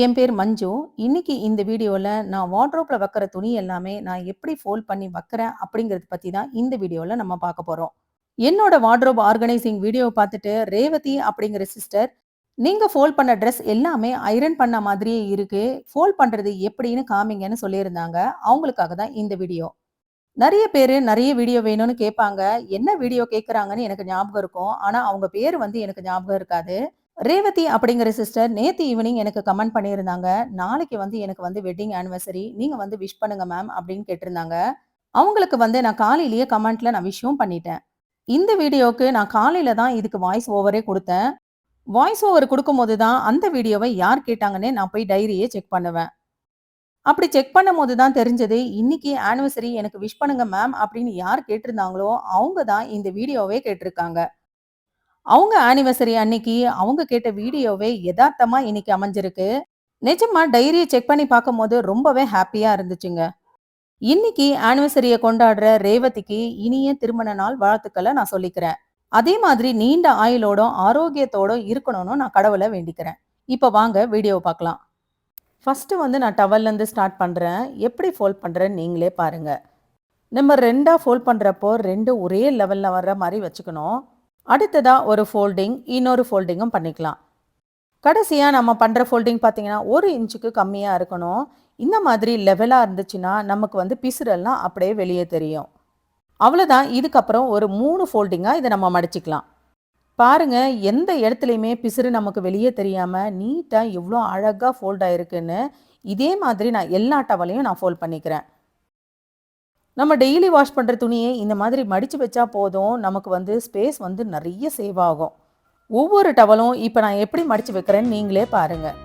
என் பேர் மஞ்சு. இன்னைக்கு இந்த வீடியோவில் நான் வாட்ரோப்பில் வைக்கிற துணி எல்லாமே நான் எப்படி ஃபோல்ட் பண்ணி வைக்கிறேன் அப்படிங்கிறது பற்றி தான் இந்த வீடியோவில் நம்ம பார்க்க போகிறோம் என்னோட வார்ட்ரோப் ஆர்கனைசிங் வீடியோவை பார்த்துட்டு ரேவதி அப்படிங்கிற சிஸ்டர், நீங்கள் ஃபோல்ட் பண்ண ட்ரெஸ் எல்லாமே ஐரன் பண்ண மாதிரியே இருக்கு. ஃபோல்ட் பண்ணுறது எப்படின்னு காமிங்கன்னு" சொல்லியிருந்தாங்க. அவங்களுக்காக தான் இந்த வீடியோ. நிறைய பேர் நிறைய வீடியோ வேணும்னு கேட்பாங்க. என்ன வீடியோ கேட்குறாங்கன்னு எனக்கு ஞாபகம் இருக்கும். ஆனால் அவங்க பேர் வந்து எனக்கு ஞாபகம் இருக்காது. ரேவதி அப்படிங்கிற சிஸ்டர் நேத்து ஈவினிங் எனக்கு கமெண்ட் பண்ணியிருந்தாங்க. "நாளைக்கு வந்து எனக்கு வந்து வெட்டிங் ஆனிவர்சரி. நீங்க வந்து விஷ் பண்ணுங்க மேம்" அப்படின்னு கேட்டிருந்தாங்க. அவங்களுக்கு வந்து நான் காலையிலேயே கமெண்ட்ல நான் விஷயம் பண்ணிட்டேன். இந்த வீடியோவுக்கு நான் காலையில தான் இதுக்கு வாய்ஸ் ஓவரே கொடுத்தேன் வாய்ஸ் ஓவர் கொடுக்கும்போது தான் அந்த வீடியோவை யார் கேட்டாங்கன்னே நான் போய் டைரியே செக் பண்ணுவேன். அப்படி செக் பண்ணும்போது தான் தெரிஞ்சது, இன்னைக்கு ஆனிவர்சரி எனக்கு விஷ் பண்ணுங்க மேம் அப்படின்னு யார் கேட்டிருந்தாங்களோ, அவங்க தான் இந்த வீடியோவே கேட்டிருக்காங்க. அவங்க ஆனிவர்சரி அன்னைக்கு அவங்க கேட்ட வீடியோவே யதார்த்தமா இன்னைக்கு அமைஞ்சிருக்கு. நிஜமா டைரியை செக் பண்ணி பார்க்கும்போது ரொம்பவே ஹாப்பியா இருந்துச்சுங்க. இன்னைக்கு ஆனிவர்சரியை கொண்டாடுற ரேவதிக்கு இனிய திருமண நாள் வாழ்த்துக்களை நான் சொல்லிக்கிறேன். அதே மாதிரி நீண்ட ஆயுளோடும், ஆரோக்கியத்தோடும் இருக்கணும்னு நான் கடவுளை வேண்டிக்கிறேன். இப்போ வாங்க வீடியோவை பார்க்கலாம். ஃபர்ஸ்ட்டு வந்து நான் டவல்லேருந்து ஸ்டார்ட் பண்றேன். எப்படி ஃபோல்ட் பண்ணுறேன்னு நீங்களே பாருங்க. நம்ம ரெண்டாக ஃபோல்ட் பண்றப்போ ரெண்டு ஒரே லெவல்ல வர்ற மாதிரி வச்சுக்கணும். அடுத்ததாக ஒரு ஃபோல்டிங், இன்னொரு ஃபோல்டிங்கும் பண்ணிக்கலாம். கடைசியாக நம்ம பண்ணுற ஃபோல்டிங் பார்த்தீங்கன்னா, ஒரு இன்ச்சுக்கு கம்மியாக இருக்கணும். இந்த மாதிரி லெவலாக இருந்துச்சுன்னா, நமக்கு வந்து பிசுறெல்லாம் அப்படியே வெளியே தெரியும். அவ்வளோதான். இதுக்கப்புறம் ஒரு மூணு ஃபோல்டிங்காக இதை நம்ம மடிச்சிக்கலாம் பாருங்கள் எந்த இடத்துலையுமே பிசுறு நமக்கு வெளியே தெரியாமல் நீட்டாக எவ்வளோ அழகாக ஃபோல்ட் ஆகிருக்குன்னு இதே மாதிரி நான் எல்லா டவலையும் நான் ஃபோல்ட் பண்ணிக்கிறேன். நம்ம டெய்லி வாஷ் பண்ணுற துணியை இந்த மாதிரி மடித்து வச்சா போதும், நமக்கு வந்து ஸ்பேஸ் வந்து நிறைய சேவ் ஆகும். ஒவ்வொரு டவலும் இப்போ நான் எப்படி மடித்து வைக்கிறேன்னு நீங்களே பாருங்கள்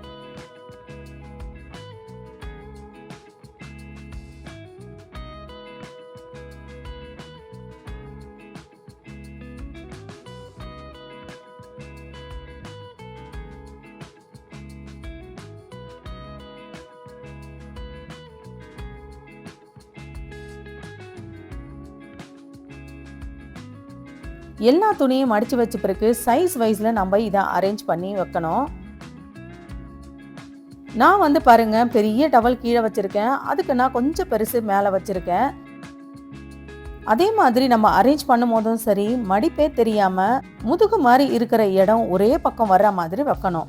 எல்லா துணியும் மடித்து வச்ச பிறகு சைஸ் வைஸில் நம்ம இதை அரேஞ்ச் பண்ணி வைக்கணும். நான் வந்து பாருங்க, பெரிய டவல் கீழே வச்சுருக்கேன் அதுக்கு நான் கொஞ்சம் பெருசு மேலே வச்சுருக்கேன் அதே மாதிரி நம்ம அரேஞ்ச் பண்ணும் போதும் சரி, மடிப்பே தெரியாமல் முதுகு மாதிரி இருக்கிற இடம் ஒரே பக்கம் வர்ற மாதிரி வைக்கணும்.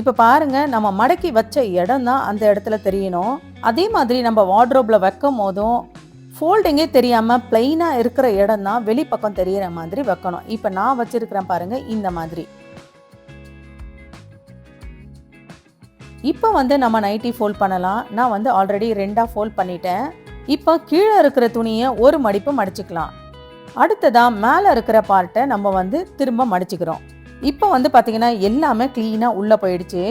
இப்போ பாருங்க, நம்ம மடக்கி வச்ச இடம் தான் அந்த இடத்துல தெரியணும். அதே மாதிரி நம்ம வார்ட்ரோப்ல வைக்கும்போதும், ஃபோல்டிங்கே தெரியாமல் பிளெயினா இருக்கிற இடம் தான் வெளிப்பக்கம் தெரியிற மாதிரி வைக்கணும். இப்போ நான் வச்சுருக்கிறேன் பாருங்கள் இந்த மாதிரி. இப்போ வந்து நம்ம நைட்டி ஃபோல்ட் பண்ணலாம். நான் வந்து ஆல்ரெடி ரெண்டாக ஃபோல்ட் பண்ணிட்டேன். இப்போ கீழே இருக்கிற துணியை ஒரு மடிப்பு மடிச்சுக்கலாம். அடுத்ததாக மேலே இருக்கிற பார்ட்டை நம்ம வந்து திரும்ப மடிச்சுக்கிறோம். இப்போ வந்து பார்த்திங்கன்னா எல்லாமே க்ளீனாக உள்ளே போயிடுச்சு.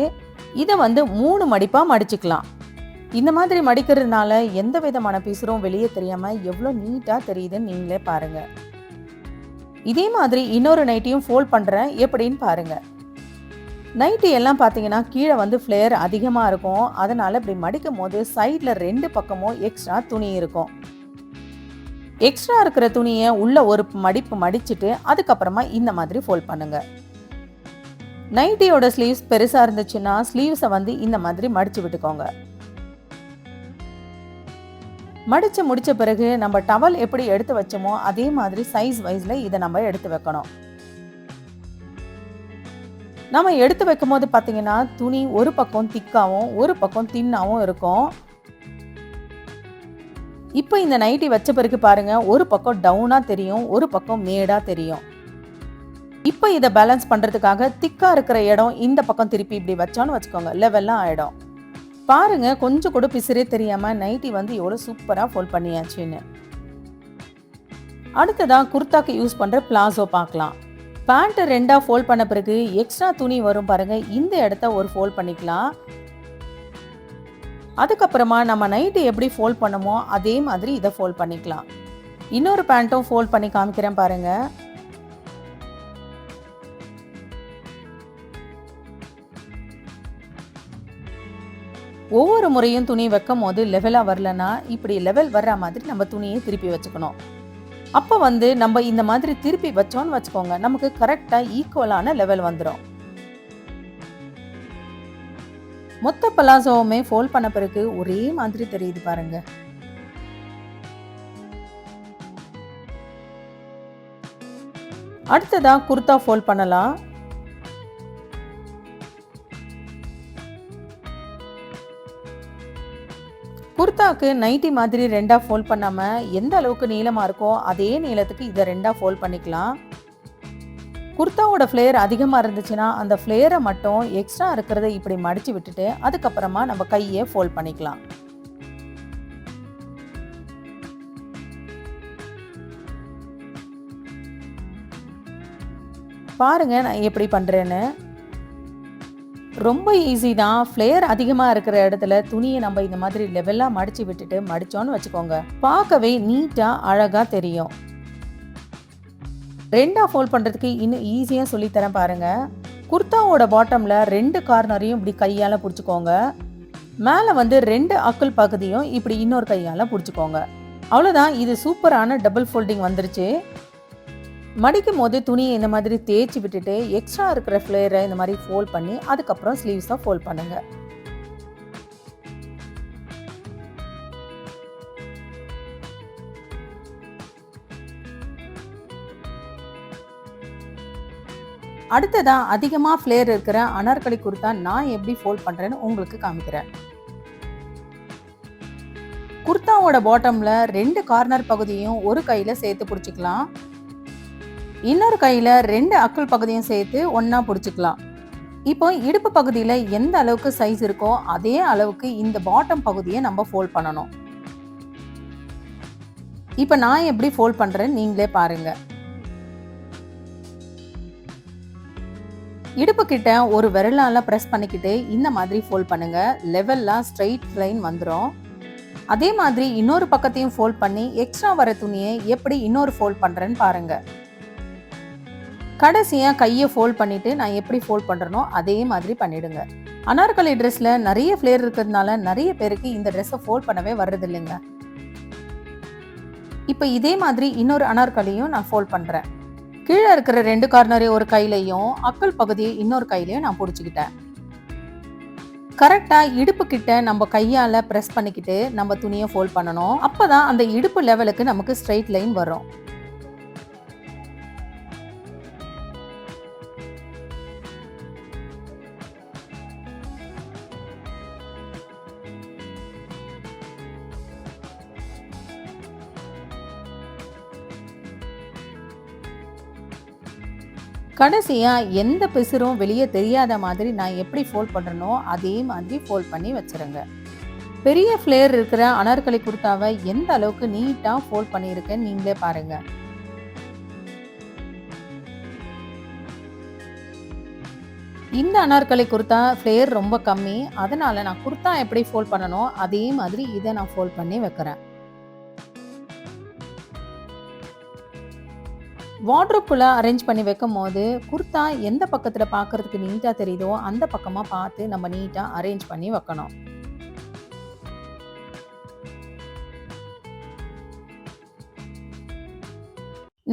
இதை வந்து மூணு மடிப்பாக மடிச்சுக்கலாம். இந்த மாதிரி மடிக்கிறதுனால எந்த விதமான பிசுறும் வெளியே தெரியாமல் எவ்வளோ நீட்டாக தெரியுதுன்னு நீங்களே பாருங்கள் இதே மாதிரி இன்னொரு நைட்டியும் ஃபோல்ட் பண்ணுறேன் எப்படின்னு பாருங்கள் நைட்டி எல்லாம் பார்த்தீங்கன்னா, கீழே வந்து ஃப்ளேயர் அதிகமாக இருக்கும். அதனால் இப்படி மடிக்கும் போது சைடில் ரெண்டு பக்கமும் எக்ஸ்ட்ரா துணி இருக்கும். எக்ஸ்ட்ரா இருக்கிற துணியை உள்ள ஒரு மடிப்பு மடிச்சுட்டு, அதுக்கப்புறமா இந்த மாதிரி ஃபோல்ட் பண்ணுங்கள் நைட்டியோட ஸ்லீவ்ஸ் பெருசாக இருந்துச்சுன்னா, ஸ்லீவ்ஸை வந்து இந்த மாதிரி மடித்து விட்டுக்கோங்க. மடித்து முடித்த பிறகு நம்ம டவல் எப்படி எடுத்து வச்சோமோ, அதே மாதிரி சைஸ் வைஸில் இதை நம்ம எடுத்து வைக்கணும். நம்ம எடுத்து வைக்கும் போது பார்த்தீங்கன்னா, துணி ஒரு பக்கம் திக்காகவும் ஒரு பக்கம் தின்னாகவும் இருக்கும். இப்போ இந்த நைட்டி வச்ச பிறகு பாருங்க, ஒரு பக்கம் டவுனாக தெரியும், ஒரு பக்கம் மேடாக தெரியும். இப்போ இதை பேலன்ஸ் பண்ணுறதுக்காக திக்காக இருக்கிற இடம் இந்த பக்கம் திருப்பி இப்படி வச்சோன்னு வச்சுக்கோங்க, லெவல்லாம் ஆகிடும் பாருங்க, கொஞ்சம் கூட பிசிறே தெரியாம நைட்டி வந்து எவ்வளோ சூப்பரா ஃபோல்ட் பண்ணியாச்சுன்னு. அடுத்ததா குர்த்தாக்கு யூஸ் பண்ற பிளாசோ பார்க்கலாம். பேண்ட்டை ரெண்டாக ஃபோல்ட் பண்ண பிறகு எக்ஸ்ட்ரா துணி வரும் பாருங்க, இந்த இடத்த ஒரு ஃபோல்ட் பண்ணிக்கலாம். அதுக்கப்புறமா நம்ம நைட்டு எப்படி ஃபோல்ட் பண்ணுமோ அதே மாதிரி இதை ஃபோல்ட் பண்ணிக்கலாம். இன்னொரு பேண்ட்டும் ஃபோல்ட் பண்ணி காமிக்கிறேன் பாருங்கள் ஒவ்வொரு முறையும் துணி வைக்கும்போது லெவலாக வரலன்னா, இப்படி லெவல் வர்ற மாதிரி நம்ம துணியை திருப்பி வச்சுக்கணும். அப்போ வந்து நம்ம இந்த மாதிரி திருப்பி வச்சோம்னு வச்சுக்கோங்க, நமக்கு கரெக்டாக ஈக்குவலான லெவல் வந்துடும் மொத்த பலாசோவுமே ஃபோல்ட் பண்ண பிறகு ஒரே மாதிரி தெரியுது பாருங்க. அடுத்ததாக குர்த்தா ஃபோல்ட் பண்ணலாம். குர்த்தாவுக்கு நைட்டி மாதிரி ரெண்டாக ஃபோல்ட் பண்ணாமல் எந்த அளவுக்கு நீளமாக இருக்கோ அதே நீளத்துக்கு இதை ரெண்டாக ஃபோல்ட் பண்ணிக்கலாம். குர்த்தாவோட ஃப்ளேயர் அதிகமாக இருந்துச்சுன்னா அந்த ஃப்ளேயரை மட்டும் எக்ஸ்ட்ரா இருக்கிறத இப்படி மடித்து விட்டுட்டு அதுக்கப்புறமா நம்ம கையை ஃபோல்ட் பண்ணிக்கலாம். பாருங்க நான் எப்படி பண்ணுறேன்னு ரொம்ப ஈஸி தான். ஃப்ளேயர் அதிகமாக இருக்கிற இடத்துல துணியை நம்ம இந்த மாதிரி லெவலாக மடித்து விட்டுட்டு மடித்தோன்னு வச்சுக்கோங்க. பார்க்கவே நீட்டாக அழகாக தெரியும். ரெண்டாக ஃபோல்ட் பண்ணுறதுக்கு இன்னும் ஈஸியாக சொல்லித்தரேன் பாருங்கள் குர்தாவோட பாட்டமில் ரெண்டு கார்னரையும் இப்படி கையால் பிடிச்சிக்கோங்க. மேலே வந்து ரெண்டு அக்குள் பகுதியும் இப்படி இன்னொரு கையால் பிடிச்சிக்கோங்க. அவ்வளோதான் இது சூப்பரான டபுள் ஃபோல்டிங் வந்துருச்சு. மடிக்கும் போது துணியை இந்த மாதிரி தேய்ச்சி விட்டுட்டு எக்ஸ்ட்ரா இருக்கிற ஃப்ளேயரை இந்த மாதிரி ஃபோல்ட் பண்ணி அதுக்கப்புறம் ஸ்லீவ்ஸாக ஃபோல்ட் பண்ணுங்கள் அடுத்ததா அதிகமாக ஃப்ளேர் இருக்கிற அனார்கலி குர்த்தா நான் எப்படி ஃபோல்ட் பண்ணுறேன்னு உங்களுக்கு காமிக்கிறேன். குர்த்தாவோட பாட்டமில் ரெண்டு கார்னர் பகுதியும் ஒரு கையில் சேர்த்து பிடிச்சிக்கலாம். இன்னொரு கையில் ரெண்டு அக்குள் பகுதியும் சேர்த்து ஒன்றா பிடிச்சிக்கலாம். இப்போ இடுப்பு பகுதியில் எந்த அளவுக்கு சைஸ் இருக்கோ அதே அளவுக்கு இந்த பாட்டம் பகுதியை நம்ம ஃபோல்ட் பண்ணணும். இப்போ நான் எப்படி ஃபோல்ட் பண்ணுறேன் நீங்களே பாருங்கள் இடுப்பு கிட்ட ஒரு விரலால ப்ரெஸ் பண்ணிக்கிட்டு இந்த மாதிரி ஃபோல்ட் பண்ணுங்க. லெவல்லாம் ஸ்ட்ரைட் லைன் வந்துடும் அதே மாதிரி இன்னொரு பக்கத்தையும் ஃபோல்ட் பண்ணி எக்ஸ்ட்ரா வர துணியை எப்படி இன்னொரு ஃபோல்ட் பண்ணுறேன்னு பாருங்க. கடைசியாக கையை ஃபோல்ட் பண்ணிவிட்டு நான் எப்படி ஃபோல்ட் பண்ணுறனோ அதே மாதிரி பண்ணிவிடுங்க அனார்கலி ட்ரெஸ்ஸில் நிறைய ஃப்ளேர் இருக்கிறதுனால நிறைய பேருக்கு இந்த ட்ரெஸ்ஸை ஃபோல்ட் பண்ணவே வர்றது இல்லைங்க இப்போ இதே மாதிரி இன்னொரு அனார்கலியும் நான் ஃபோல்ட் பண்ணுறேன் கீழே இருக்கிற ரெண்டு கார்னரையும் ஒரு கையிலையும் அக்கல் பகுதியை இன்னொரு கையிலையும் நான் பிடிச்சிக்கிட்டேன். கரெக்டாக இடுப்பு கிட்ட நம்ம கையால் ப்ரெஸ் பண்ணிக்கிட்டு நம்ம துணியை ஃபோல்ட் பண்ணணும். அப்போ தான் அந்த இடுப்பு லெவலுக்கு நமக்கு ஸ்ட்ரைட் லைன் வரும். கடைசியாக எந்த பிசுரும் வெளியே தெரியாத மாதிரி நான் எப்படி ஃபோல்ட் பண்ணுறனோ அதே மாதிரி ஃபோல்ட் பண்ணி வச்சுருங்க. பெரிய ஃப்ளேர் இருக்கிற அனார்கலி குர்த்தாவை எந்த அளவுக்கு நீட்டாக ஃபோல்ட் பண்ணியிருக்கேன்னு நீங்களே பாருங்கள் இந்த அனார்கலி குர்த்தா ஃப்ளேர் ரொம்ப கம்மி. அதனால் நான் குர்த்தா எப்படி ஃபோல்ட் பண்ணனோ அதே மாதிரி இதை நான் ஃபோல்ட் பண்ணி வைக்கிறேன். வார்ட்ரோப்புக்குள்ளே அரேஞ்ச் பண்ணி வைக்கும் போது குர்த்தா எந்த பக்கத்தில் பார்க்கறதுக்கு நீட்டாக தெரியுதோ அந்த பக்கமாக பார்த்து நம்ம நீட்டாக அரேஞ்ச் பண்ணி வைக்கணும்.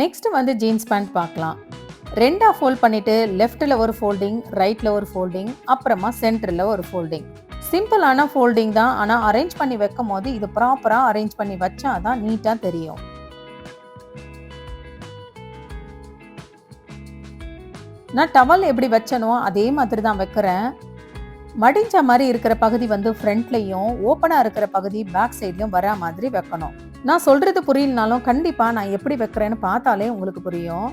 நெக்ஸ்ட் வந்து ஜீன்ஸ் பேண்ட் பார்க்கலாம். ரெண்டாக ஃபோல்ட் பண்ணிவிட்டு லெஃப்ட்டில் ஒரு ஃபோல்டிங் ரைட்டில் ஒரு ஃபோல்டிங் அப்புறமா சென்டரில் ஒரு ஃபோல்டிங் சிம்பிளான ஃபோல்டிங் தான் ஆனால் அரேஞ்ச் பண்ணி வைக்கும் போது இது ப்ராப்பராக அரேஞ்ச் பண்ணி வச்சா தான் நீட்டாக தெரியும். நான் டவல் எப்படி வச்சனோ அதே மாதிரி தான் வைக்கிறேன். மடிஞ்ச மாதிரி இருக்கிற பகுதி வந்து ஃப்ரண்ட்லையும் ஓப்பனாக இருக்கிற பகுதி பேக் சைட்லையும் வரா மாதிரி வைக்கணும். நான் சொல்கிறது புரியலனாலும் கண்டிப்பாக நான் எப்படி வைக்கிறேன்னு பார்த்தாலே உங்களுக்கு புரியும்.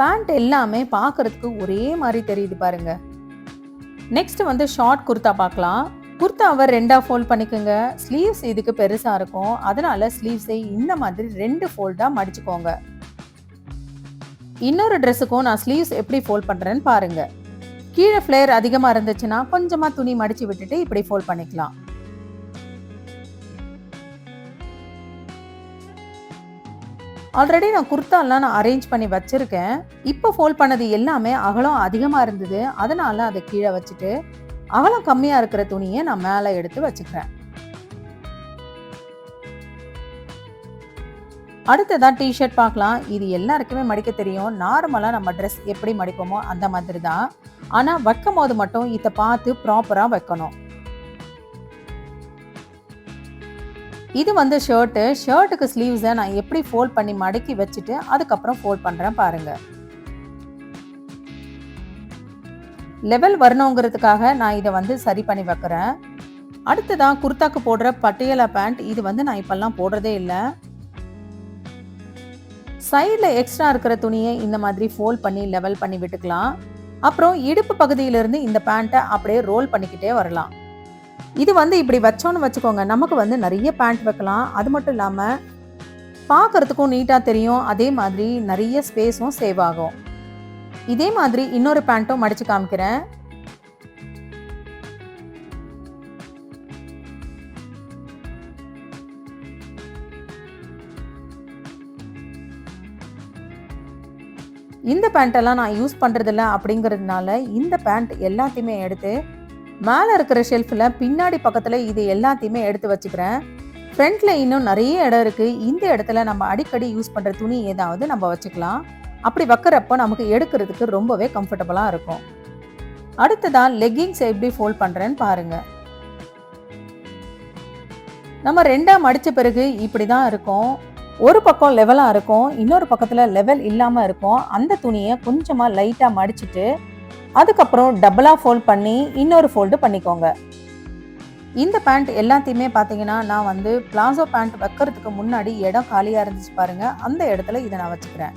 பேண்ட் எல்லாமே பார்க்கறதுக்கு ஒரே மாதிரி தெரியுது பாருங்க. நெக்ஸ்ட் வந்து ஷார்ட் குர்த்தா பார்க்கலாம். குர்த்தாவை ரெண்டாக ஃபோல்ட் பண்ணிக்கோங்க. ஸ்லீவ்ஸ் இதுக்கு பெருசாக இருக்கும். அதனால ஸ்லீவ்ஸை இந்த மாதிரி ரெண்டு ஃபோல்டாக மடிச்சுக்கோங்க. இன்னொரு ட்ரெஸ்ஸுக்கும் நான் ஸ்லீவ்ஸ் எப்படி ஃபோல்ட் பண்ணுறேன்னு பாருங்கள் கீழே ஃப்ளேர் அதிகமாக இருந்துச்சுன்னா கொஞ்சமாக துணி மடித்து விட்டுட்டு இப்படி ஃபோல்ட் பண்ணிக்கலாம். ஆல்ரெடி நான் குர்த்தாலாம் நான் அரேஞ்ச் பண்ணி வச்சுருக்கேன். இப்போ ஃபோல்ட் பண்ணது எல்லாமே அகலம் அதிகமாக இருந்தது. அதனால அதை கீழே வச்சுட்டு அகலம் கம்மியாக இருக்கிற துணியை நான் மேலே எடுத்து வச்சுக்கிறேன். அடுத்ததான் டிஷர்ட் பார்க்கலாம். இது எல்லாருக்குமே மடிக்க தெரியும். நார்மலாக நம்ம ட்ரெஸ் எப்படி மடிப்போமோ அந்த மாதிரி தான் ஆனால் வைக்கும் போது மட்டும் இதை பார்த்து ப்ராப்பராக வைக்கணும். இது வந்து ஷர்ட்டு ஷர்ட்டுக்கு ஸ்லீவ்ஸை நான் எப்படி ஃபோல்ட் பண்ணி மடக்கி வச்சுட்டு அதுக்கப்புறம் ஃபோல்ட் பண்ணுறேன் பாருங்கள் லெவல் வரணுங்கிறதுக்காக நான் இதை வந்து சரி பண்ணி வைக்கிறேன். அடுத்ததான் குர்த்தாக்கு போடுற பட்டியலா பேண்ட் இது வந்து நான் இப்போல்லாம் போடுறதே இல்லை. சைடில் எக்ஸ்ட்ரா இருக்கிற துணியை இந்த மாதிரி ஃபோல்ட் பண்ணி லெவல் பண்ணி விட்டுக்கலாம். அப்புறம் இடுப்பு பகுதியிலிருந்து இந்த பேண்ட்டை அப்படியே ரோல் பண்ணிக்கிட்டே வரலாம். இது வந்து இப்படி வச்சோன்னு வச்சுக்கோங்க நமக்கு வந்து நிறைய பேண்ட் வைக்கலாம். அது மட்டும் இல்லாமல் பார்க்கறதுக்கும் நீட்டாக தெரியும். அதே மாதிரி நிறைய ஸ்பேஸும் சேவ் ஆகும். இதே மாதிரி இன்னொரு பேண்ட்டும் மடித்து காமிக்கிறேன். பேண்ட்டெல்லாம் நான் யூஸ் பண்ணுறதில்ல அப்படிங்கிறதுனால இந்த பேண்ட் எல்லாத்தையுமே எடுத்து மேலே இருக்கிற ஷெல்ஃபில் பின்னாடி பக்கத்தில் இது எல்லாத்தையுமே எடுத்து வச்சுக்கிறேன். ஃப்ரண்ட்டில் இன்னும் நிறைய இடம் இருக்குது இந்த இடத்துல நம்ம அடிக்கடி யூஸ் பண்ணுற துணி ஏதாவது நம்ம வச்சுக்கலாம். அப்படி வைக்கிறப்போ நமக்கு எடுக்கிறதுக்கு ரொம்பவே கம்ஃபர்டபுளாக இருக்கும். அடுத்ததான் லெக்கிங்ஸ் எப்படி ஃபோல்ட் பண்ணுறேன்னு பாருங்கள் நம்ம ரெண்டாக மடித்த பிறகு இப்படி தான் இருக்கும். ஒரு பக்கம் லெவலாக இருக்கும் இன்னொரு பக்கத்தில் லெவல் இல்லாமல் இருக்கும். அந்த துணியை கொஞ்சமாக லைட்டாக மடிச்சிட்டு அதுக்கப்புறம் டபுளாக ஃபோல்ட் பண்ணி இன்னொரு ஃபோல்டு பண்ணிக்கோங்க. இந்த பேண்ட் எல்லாத்தையுமே பார்த்தீங்கன்னா நான் வந்து பிளாசோ பேண்ட் வைக்கிறதுக்கு முன்னாடி இடம் காலியாக இருந்துச்சு பாருங்கள் அந்த இடத்துல இதை நான் வச்சுக்கிறேன்.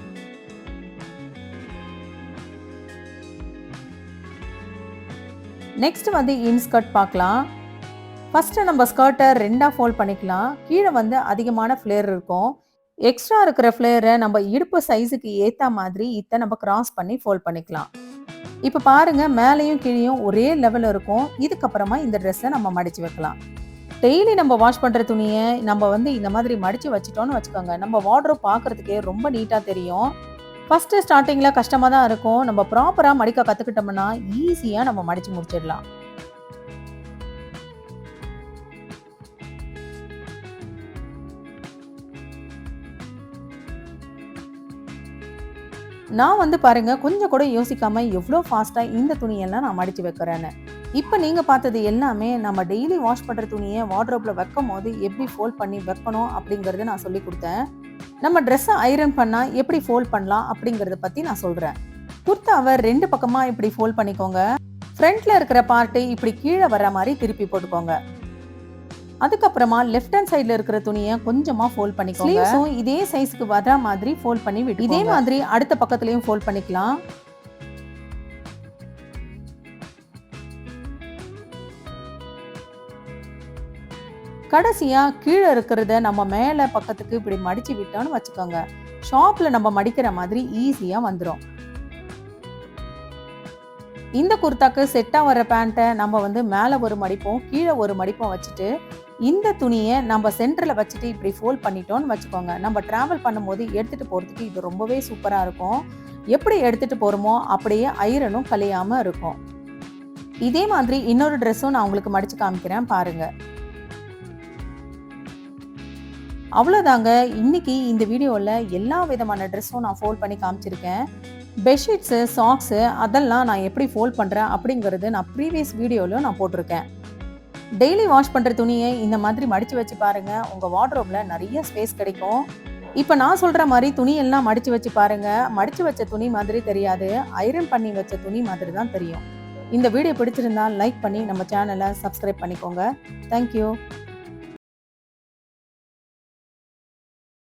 நெக்ஸ்ட் வந்து இன்ஸ்கர்ட் பார்க்கலாம். ஃபஸ்ட்டு நம்ம ஸ்கர்ட்டை ரெண்டாக ஃபோல்ட் பண்ணிக்கலாம். கீழே வந்து அதிகமான ஃப்ளேர் இருக்கும். எக்ஸ்ட்ரா இருக்கிற ஃப்ளேயரை நம்ம இடுப்பு சைஸுக்கு ஏற்ற மாதிரி இதை நம்ம கிராஸ் பண்ணி ஃபோல்ட் பண்ணிக்கலாம். இப்போ பாருங்க மேலேயும் கீழேயும் ஒரே லெவல் இருக்கும். இதுக்கப்புறமா இந்த ட்ரெஸ்ஸை நம்ம மடிச்சு வைக்கலாம். டெய்லி நம்ம வாஷ் பண்ணுற துணியை நம்ம வந்து இந்த மாதிரி மடித்து வச்சிட்டோம்னு வச்சுக்கோங்க. நம்ம வார்ட்ரோப் பார்க்குறதுக்கே ரொம்ப நீட்டாக தெரியும். ஃபஸ்ட்டு ஸ்டார்டிங்கில் கஷ்டமாக தான் இருக்கும். நம்ம ப்ராப்பராக மடிக்க கற்றுக்கிட்டோம்னா ஈஸியாக நம்ம மடித்து முடிச்சிடலாம். நான் வந்து பாருங்க கொஞ்சம் கூட யோசிக்காம எவ்வளோ ஃபாஸ்ட்டாக இந்த துணியெல்லாம் நான் மடிச்சு வைக்கிறேன்னு. இப்போ நீங்கள் பார்த்தது எல்லாமே நம்ம டெய்லி வாஷ் பண்ணுற துணியை வார்ட்ரோப்பில் வைக்கும் போது எப்படி ஃபோல்ட் பண்ணி வைக்கணும் அப்படிங்கறத நான் சொல்லி கொடுத்தேன். நம்ம ட்ரெஸ்ஸை ஐரன் பண்ணால் எப்படி ஃபோல்ட் பண்ணலாம் அப்படிங்கிறத பற்றி நான் சொல்கிறேன் குர்த்தாவை ரெண்டு பக்கமாக இப்படி ஃபோல்ட் பண்ணிக்கோங்க. ஃப்ரண்ட்ல இருக்கிற பார்ட்டு இப்படி கீழே வர மாதிரி திருப்பி போட்டுக்கோங்க. அதுக்கப்புறமா லெஃப்ட் ஹேண்ட் சைடுல இருக்கிற துணியை கொஞ்சமா ஃபோல்ட் பண்ணிக்கோங்க. ஸ்லீவ்ஸும் இதே சைஸ்க்கு வர மாதிரி ஃபோல்ட் பண்ணி விட்டு இதே மாதிரி அடுத்த பக்கத்துலயும் ஃபோல்ட் பண்ணிக்கலாம். கடைசியா கீழே இருக்கிறத நம்ம மேல பக்கத்துக்கு இப்படி மடிச்சு விட்டோம்னு வச்சுக்கோங்க. ஷாப்ல நம்ம மடிக்கிற மாதிரி ஈஸியா வந்துடும் இந்த குர்தாக்கு செட்டாக வர பேண்ட்டை நம்ம வந்து மேலே ஒரு மடிப்போம் கீழே ஒரு மடிப்போம் வச்சுட்டு இந்த துணியை நம்ம சென்டரில் வச்சுட்டு இப்படி ஃபோல்ட் பண்ணிட்டோம்னு வச்சுக்கோங்க. நம்ம ட்ராவல் பண்ணும்போது எடுத்துகிட்டு போகிறதுக்கு இது ரொம்பவே சூப்பராக இருக்கும். எப்படி எடுத்துகிட்டு போகிறோமோ அப்படியே ஐரனும் கலையாமல் இருக்கும். இதே மாதிரி இன்னொரு ட்ரெஸ்ஸும் நான் உங்களுக்கு மடித்து காமிக்கிறேன் பாருங்கள் அவ்வளோதாங்க இன்னைக்கு இந்த வீடியோவில் எல்லா விதமான ட்ரெஸ்ஸும் நான் ஃபோல்ட் பண்ணி காமிச்சிருக்கேன். பெட்ஷீட்ஸு சாக்ஸு அதெல்லாம் நான் எப்படி ஃபோல்ட் பண்ணுறேன் அப்படிங்கிறது நான் ப்ரீவியஸ் வீடியோவிலும் நான் போட்டிருக்கேன். டெய்லி வாஷ் பண்ணுற துணியை இந்த மாதிரி மடித்து வச்சு பாருங்கள் உங்கள் வார்ட்ரோப்பில் நிறைய ஸ்பேஸ் கிடைக்கும். இப்போ நான் சொல்கிற மாதிரி துணியெல்லாம் மடித்து வச்சு பாருங்கள் மடித்து வச்ச துணி மாதிரி தெரியாது. ஐரன் பண்ணி வச்ச துணி மாதிரி தான் தெரியும். இந்த வீடியோ பிடிச்சிருந்தா லைக் பண்ணி நம்ம சேனலை சப்ஸ்கிரைப் பண்ணிக்கோங்க. தேங்க்யூ